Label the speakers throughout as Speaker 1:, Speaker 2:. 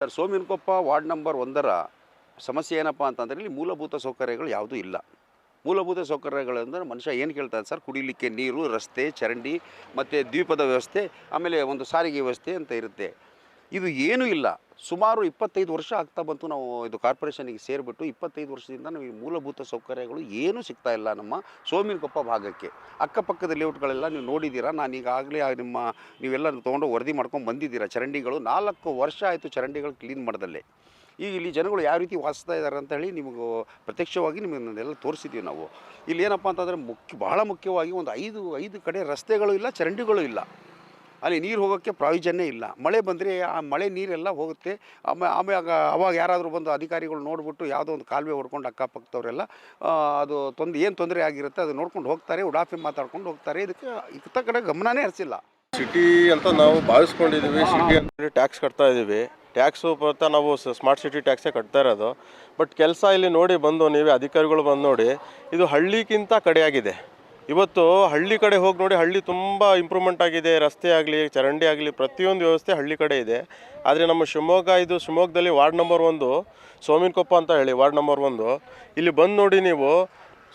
Speaker 1: Sir Sominakoppa ward number ಒಂದರ ಸಮಸ್ಯೆ ಏನಪ್ಪ ಅಂತಂದರೆ ಇಲ್ಲಿ ಮೂಲಭೂತ ಸೌಕರ್ಯಗಳು ಯಾವುದೂ ಇಲ್ಲ. ಮೂಲಭೂತ ಸೌಕರ್ಯಗಳಂದ್ರೆ ಮನುಷ್ಯ ಏನು ಕೇಳ್ತಾರೆ ಸರ್? ಕುಡಿಲಿಕ್ಕೆ ನೀರು, ರಸ್ತೆ, ಚರಂಡಿ ಮತ್ತು ದ್ವೀಪದ ವ್ಯವಸ್ಥೆ, ಆಮೇಲೆ ಒಂದು ಸಾರಿಗೆ ವ್ಯವಸ್ಥೆ ಅಂತ ಇರುತ್ತೆ. ಇದು ಏನೂ ಇಲ್ಲ. ಸುಮಾರು ಇಪ್ಪತ್ತೈದು ವರ್ಷ ಆಗ್ತಾ ಬಂತು ನಾವು ಇದು ಕಾರ್ಪೊರೇಷನಿಗೆ ಸೇರಿಬಿಟ್ಟು ಇಪ್ಪತ್ತೈದು ವರ್ಷದಿಂದ ನಮಗೆ ಮೂಲಭೂತ ಸೌಕರ್ಯಗಳು ಏನೂ ಸಿಗ್ತಾ ಇಲ್ಲ ನಮ್ಮ ಸೋಮಿನಕೊಪ್ಪ ಭಾಗಕ್ಕೆ. ಅಕ್ಕಪಕ್ಕದ ಲೇಔಟ್ಗಳೆಲ್ಲ ನೀವು ನೋಡಿದ್ದೀರಾ? ನಾನು ಈಗಾಗಲೇ ನಿಮ್ಮ ನೀವೆಲ್ಲ ತೊಗೊಂಡು ವರದಿ ಮಾಡ್ಕೊಂಡು ಬಂದಿದ್ದೀರಾ? ಚರಂಡಿಗಳು ನಾಲ್ಕು ವರ್ಷ ಆಯಿತು ಚರಂಡಿಗಳು ಕ್ಲೀನ್ ಮಾಡ್ದಲ್ಲೇ. ಈಗ ಇಲ್ಲಿ ಜನಗಳು ಯಾವ ರೀತಿ ವಾಸಿಸ್ತಾ ಇದ್ದಾರೆ ಅಂತ ಹೇಳಿ ನಿಮಗೂ ಪ್ರತ್ಯಕ್ಷವಾಗಿ ನಿಮಗೆಲ್ಲ ತೋರಿಸಿದ್ದೀವಿ ನಾವು. ಇಲ್ಲಿ ಏನಪ್ಪ ಅಂತಂದರೆ ಮುಖ್ಯ ಬಹಳ ಮುಖ್ಯವಾಗಿ ಒಂದು ಐದು ಐದು ಕಡೆ ರಸ್ತೆಗಳು ಇಲ್ಲ, ಚರಂಡಿಗಳು ಇಲ್ಲ. ಅಲ್ಲಿ ನೀರು ಹೋಗೋಕ್ಕೆ ಪ್ರಾವಿಜನ್ನೇ ಇಲ್ಲ. ಮಳೆ ಬಂದರೆ ಆ ಮಳೆ ನೀರೆಲ್ಲ ಹೋಗುತ್ತೆ. ಆಮೇಲೆ ಆಮ್ಯಾಗ ಅವಾಗ ಯಾರಾದರೂ ಬಂದು ಅಧಿಕಾರಿಗಳು ನೋಡಿಬಿಟ್ಟು ಯಾವುದೋ ಒಂದು ಕಾಲುವೆ ಹೊಡ್ಕೊಂಡು ಅಕ್ಕಪಕ್ಕದವರೆಲ್ಲ ಅದು ತೊಂದರೆ ಏನು ತೊಂದರೆ ಆಗಿರುತ್ತೆ ಅದು ನೋಡ್ಕೊಂಡು ಹೋಗ್ತಾರೆ ಉಡಾಫಿ ಮಾತಾಡ್ಕೊಂಡು ಹೋಗ್ತಾರೆ. ಇದಕ್ಕೆ ಇತ್ತ ಕಡೆ ಗಮನನೇ ಹರಿಸಿಲ್ಲ.
Speaker 2: ಸಿಟಿ ಅಂತ ನಾವು ಭಾವಿಸ್ಕೊಂಡಿದ್ದೀವಿ. ಸಿಟಿ ಟ್ಯಾಕ್ಸ್ ಕಟ್ತಾ ಇದ್ದೀವಿ ಟ್ಯಾಕ್ಸು ಬರ್ತಾ ನಾವು ಸ್ಮಾರ್ಟ್ ಸಿಟಿ ಟ್ಯಾಕ್ಸೇ ಕಟ್ತಾ ಇರೋದು. ಬಟ್ ಕೆಲಸ ಇಲ್ಲಿ ನೋಡಿ ಬಂದು ನೀವೇ ಅಧಿಕಾರಿಗಳು ಬಂದು ನೋಡಿ ಇದು ಹಳ್ಳಿಗಿಂತ ಕಡೆಯಾಗಿದೆ. ಇವತ್ತು ಹಳ್ಳಿ ಕಡೆ ಹೋಗಿ ನೋಡಿ ಹಳ್ಳಿ ತುಂಬ ಇಂಪ್ರೂವ್ಮೆಂಟ್ ಆಗಿದೆ, ರಸ್ತೆ ಆಗಲಿ, ಚರಂಡಿ ಆಗಲಿ, ಪ್ರತಿಯೊಂದು ವ್ಯವಸ್ಥೆ ಹಳ್ಳಿ ಕಡೆ ಇದೆ. ಆದರೆ ನಮ್ಮ ಶಿವಮೊಗ್ಗ ಇದು ಶಿವಮೊಗ್ಗದಲ್ಲಿ ವಾರ್ಡ್ ನಂಬರ್ ಒಂದು, ಸೋಮಿನಕೊಪ್ಪ ಅಂತ ಹೇಳಿ ವಾರ್ಡ್ ನಂಬರ್ ಒಂದು. ಇಲ್ಲಿ ಬಂದು ನೋಡಿ ನೀವು,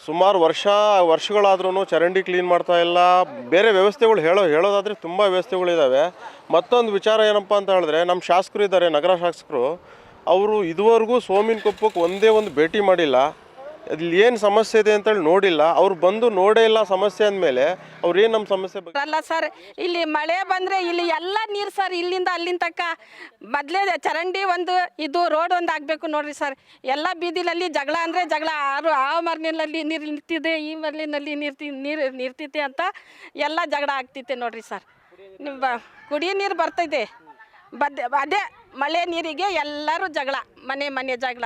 Speaker 2: ಸುಮಾರು ವರ್ಷ ವರ್ಷಗಳಾದ್ರೂ ಚರಂಡಿ ಕ್ಲೀನ್ ಮಾಡ್ತಾ ಇಲ್ಲ. ಬೇರೆ ವ್ಯವಸ್ಥೆಗಳು ಹೇಳೋ, ಹೇಳೋದಾದರೆ ತುಂಬ ವ್ಯವಸ್ಥೆಗಳಿದ್ದಾವೆ ಮತ್ತೊಂದು ವಿಚಾರ ಏನಪ್ಪ ಅಂತ ಹೇಳಿದ್ರೆ, ನಮ್ಮ ಶಾಸಕರು ಇದ್ದಾರೆ, ನಗರ ಶಾಸಕರು. ಅವರು ಇದುವರೆಗೂ ಸೋಮಿನ ಕೊಪ್ಪಕ್ಕೆ ಒಂದೇ ಒಂದು ಭೇಟಿ ಮಾಡಿಲ್ಲ. ಅಲ್ಲಿ ಏನು ಸಮಸ್ಯೆ ಇದೆ ಅಂತೇಳಿ ನೋಡಿಲ್ಲ. ಅವ್ರು ಬಂದು ನೋಡೇ ಇಲ್ಲ ಸಮಸ್ಯೆ ಅಂದಮೇಲೆ ಅವ್ರು ಏನು ನಮ್ಮ ಸಮಸ್ಯೆ
Speaker 3: ಅಲ್ಲ ಸರ್, ಇಲ್ಲಿ ಮಳೆ ಬಂದರೆ ಇಲ್ಲಿ ಎಲ್ಲ ನೀರು ಸರ್, ಇಲ್ಲಿಂದ ಅಲ್ಲಿಂದ ತಕ್ಕ ಮೊದಲೇ ಚರಂಡಿ ಒಂದು, ಇದು ರೋಡ್ ಒಂದು ಆಗಬೇಕು ನೋಡ್ರಿ ಸರ್. ಎಲ್ಲ ಬೀದಿಲಲ್ಲಿ ಜಗಳ ಅಂದರೆ ಜಗಳ, ಆರು ಆ ಮರಲಿನಲ್ಲಿ ನೀರು ನಿಂತಿದೆ, ಈ ಮರಲಿನಲ್ಲಿ ನೀರ್ತಿ ನೀರು ನಿರ್ತಿದೆ ಅಂತ ಎಲ್ಲ ಜಗಳ ಆಗ್ತೈತೆ ನೋಡ್ರಿ ಸರ್. ನಿಮ್ಮ ಕುಡಿಯೋ ನೀರು ಬರ್ತೈತೆ. ಬದ್, ಅದೇ ಮಳೆ ನೀರಿಗೆ ಎಲ್ಲರೂ ಜಗಳ, ಮನೆ ಮನೆ ಜಗಳ.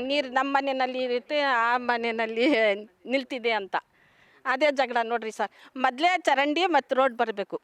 Speaker 3: ನೀರು ನಮ್ಮ ಮನೆಯಲ್ಲಿ ಇರುತ್ತೆ, ಆ ಮನೆಯಲ್ಲಿ ನಿಲ್ತಿದೆ ಅಂತ. ಅದೇ ಜಗಳ ನೋಡಿರಿ ಸರ್. ಮೊದಲೇ ಚರಂಡಿ ಮತ್ತು ರೋಡ್ ಬರಬೇಕು.